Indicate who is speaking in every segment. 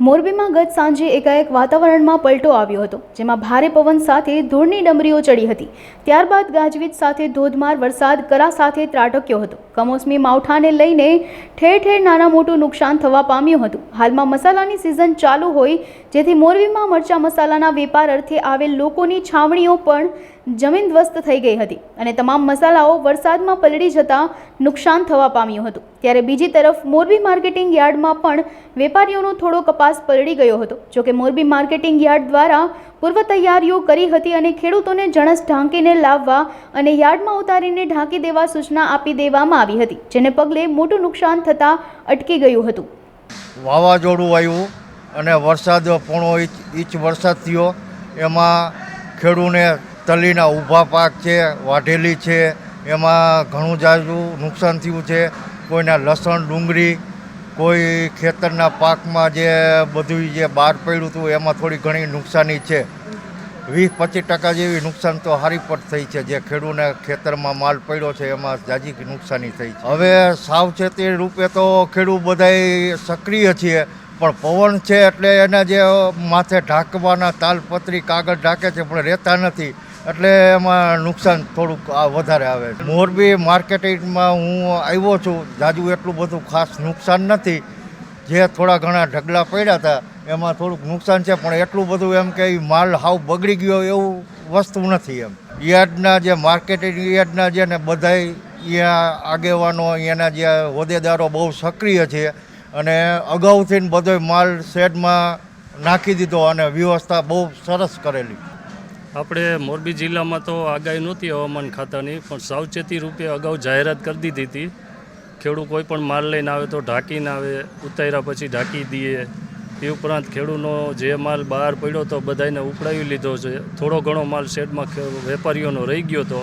Speaker 1: મોરબીમાં ગત સાંજે એકાએક વાતાવરણમાં પલટો આવ્યો હતો, જેમાં ભારે પવન સાથે ધૂળની ડમરીઓ ચડી હતી. ત્યારબાદ ગાજવીજ સાથે ધોધમાર વરસાદ કરા સાથે ત્રાટક્યો હતો. કમોસમી માવઠાને લઈને ઠેર ઠેર નાના મોટું નુકસાન થવા પામ્યું હતું. હાલમાં મસાલાની સિઝન ચાલુ હોય, જેથી મોરબીમાં મરચા મસાલાના વેપાર અર્થે આવેલ લોકોની છાવણીઓ પણ જમીનધ્વસ્ત થઈ ગઈ હતી અને તમામ મસાલાઓ વરસાદમાં પલળી જતા નુકસાન થવા પામ્યું હતું. ત્યારે બીજી તરફ મોરબી માર્કેટિંગ યાર્ડમાં પણ વેપારીઓનો થોડો કપાસ પલળી ગયો હતો. જોકે મોરબી માર્કેટિંગ યાર્ડ દ્વારા પૂર્વ તૈયારીઓ કરી હતી અને ખેડૂતોને જણસ ઢાંકીને લાવવા અને યાર્ડમાં ઉતારીને ઢાંકી દેવા સૂચના આપી દેવામાં આવી હતી, જેને પગલે મોટું નુકસાન થતાં અટકી ગયું હતું.
Speaker 2: વાવાઝોડું આવ્યું અને વરસાદ પોણો ઈચ વરસાદ થયો. એમાં ખેડૂને તલીના ઊભા પાક છે, વાઢેલી છે, એમાં ઘણું જાજુ નુકસાન થયું છે. કોઈના લસણ, ડુંગળી, કોઈ ખેતરના પાકમાં જે બધું જે બહાર પડ્યું હતું, એમાં થોડી ઘણી નુકસાની છે. વીસ પચીસ ટકા જેવી નુકસાન તો હારી પટ થઈ છે, જે ખેડૂને ખેતરમાં માલ પડ્યો છે, એમાં જાજી નુકસાની થઈ છે. હવે સાવચેતી રૂપે તો ખેડૂત બધાય સક્રિય છીએ, પણ પવન છે એટલે એના જે માથે ઢાંકવાના તાલપત્રી કાગળ ઢાંકે છે, પણ રહેતા નથી. એટલે એમાં નુકસાન થોડુંક આ વધારે આવે છે. મોરબી માર્કેટિંગમાં હું આવ્યો છું, જાજુ એટલું બધું ખાસ નુકસાન નથી. જે થોડા ઘણા ઢગલા પડ્યા હતા, એમાં થોડુંક નુકસાન છે, પણ એટલું બધું એમ કે માલ હાવ બગડી ગયો એવું વસ્તુ નથી એમ. યાર્ડના જે માર્કેટિંગ યાર્ડના જે ને બધાય અહીંયા આગેવાનો અહીંયાના જે હોદ્દેદારો બહુ સક્રિય છે અને અગાઉથી બધો માલ શેડમાં નાખી દીધો અને વ્યવસ્થા બહુ સરસ કરેલી.
Speaker 3: આપણે મોરબી જિલ્લામાં તો આગાહી નહોતી હવામાન ખાતાની, પણ સાવચેતી રૂપે અગાઉ જાહેરાત કરી દીધી હતી. ખેડૂત કોઈ પણ માલ લઈને આવે તો ઢાંકીને આવે, ઉતાર્યા પછી ઢાંકી દઈએ. એ ઉપરાંત ખેડૂતનો જે માલ બહાર પડ્યો તો બધાને ઉપડાવી લીધો છે. થોડો ઘણો માલ શેડમાં વેપારીઓનો રહી ગયો તો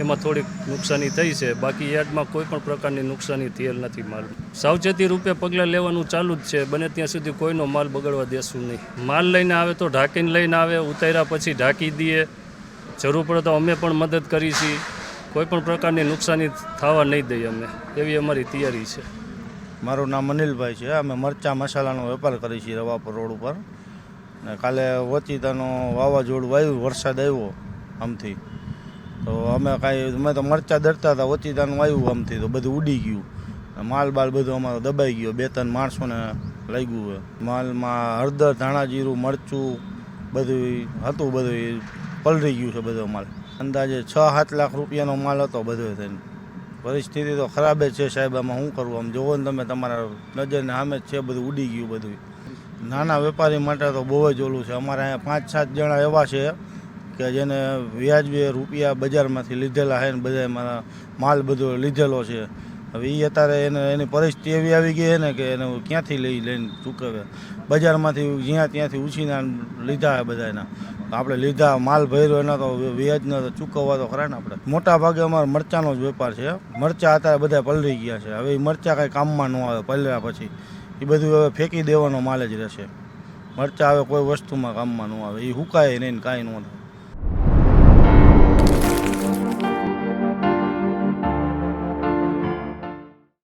Speaker 3: એમાં થોડીક નુકસાની થઈ છે. બાકી યાર્ડમાં કોઈ પણ પ્રકારની નુકસાની થયેલ નથી માલ. સાવચેતી રૂપે પગલાં લેવાનું ચાલુ જ છે. બને ત્યાં સુધી કોઈનો માલ બગડવા દેશું નહીં. માલ લઈને આવે તો ઢાંકીને લઈને આવે, ઉતાર્યા પછી ઢાંકી દઈએ. જરૂર પડે તો અમે પણ મદદ કરી છીએ કોઈ પણ પ્રકારની નુકસાની થવા નહીં દઈએ અમે. એવી અમારી તૈયારી છે.
Speaker 4: મારું નામ અનિલભાઈ છે. અમે મરચા મસાલાનો વેપાર કરીએ છીએ રવાપર રોડ ઉપર. ને કાલે વચિતાનો વાવાઝોડું આવ્યું, વરસાદ આવ્યો આમથી તો અમે કાંઈ, અમે તો મરચા દરતા હતા વચિતાનું આવ્યું આમથી તો બધું ઉડી ગયું. માલ બાલ બધું અમારો દબાઈ ગયો, બે ત્રણ માણસોને લાગ્યું માલમાં હળદર, ધાણા, જીરું, મરચું, બધું હતું, બધું પલળી ગયું છે બધો માલ. અંદાજે છ સાત લાખ રૂપિયાનો માલ હતો બધો થઈને. પરિસ્થિતિ તો ખરાબ જ છે સાહેબ, આમાં શું કરવું આમ જોવો ને તમે, તમારા નજરને સામે જ છે બધું ઉડી ગયું બધું. નાના વેપારી માટે તો બહુ જ ઓલું છે. અમારે અહીંયા પાંચ સાત જણા એવા છે કે જેને વ્યાજબી રૂપિયા બજારમાંથી લીધેલા છે ને બધા મારા માલ બધો લીધેલો છે. હવે એ અત્યારે એને, એની પરિસ્થિતિ એવી આવી ગઈ છે ને કે એને ક્યાંથી લઈ લઈને ચૂકવે? બજારમાંથી જ્યાં ત્યાંથી ઉછીના લીધા છે બધા એના આપણે લીધા, માલ ભર્યો, એના તો વ્યાજના તો ચૂકવવા તો ખરા ને આપણે. મોટા ભાગે અમારો મરચાંનો જ વેપાર છે. મરચાં અત્યારે બધા પલળી ગયા છે. હવે એ મરચાં કાંઈ કામમાં ન આવે પલળ્યા પછી. એ બધું હવે ફેંકી દેવાનો માલ જ રહેશે. મરચાં હવે કોઈ વસ્તુમાં કામમાં ન આવે. એ હુકાય નહીં કાંઈ ન થાય.